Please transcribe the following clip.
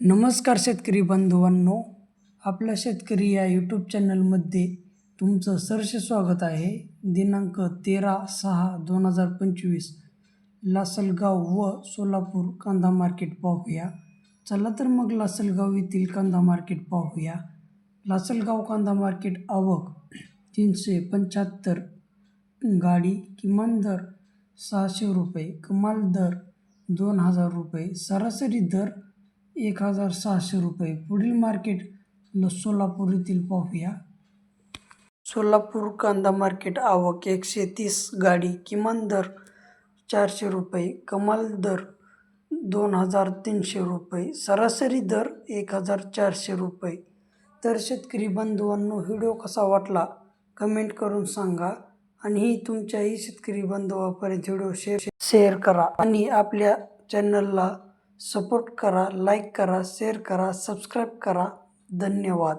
नमस्कार शेतकरी बांधवांनो आपल्या शेतकरी या यूट्यूब चॅनलमध्ये तुमचं सहर्ष स्वागत आहे. दिनांक तेरा सहा दोन हजार पंचवीस लासलगाव व सोलापूर कांदा मार्केट पाहूया. चला तर मग लासलगाव येथील कांदा मार्केट पाहूया. लासलगाव कांदा मार्केट आवक तीनशे पंच्याहत्तर गाडी किमान दर सहाशे रुपये कमाल दर दोन हजार रुपये सरासरी दर एक हजार सहाशे रुपये. पुढील मार्केट ल सोलापूर येथील पाहूया. सोलापूर कांदा मार्केट आवक एकशे तीस. गाडी किमान दर चारशे रुपये. कमाल दर दोन हजार तीनशे रुपये. सरासरी दर एक हजार चारशे रुपये. तर शेतकरी बंधूंनो व्हिडिओ कसा वाटला? कमेंट करून सांगा आणि ही तुमच्याही शेतकरी बांधवापर्यंत व्हिडिओ शेअर शेअर करा आणि आपल्या चॅनलला सपोर्ट करा लाईक करा शेअर करा सबस्क्राईब करा. धन्यवाद.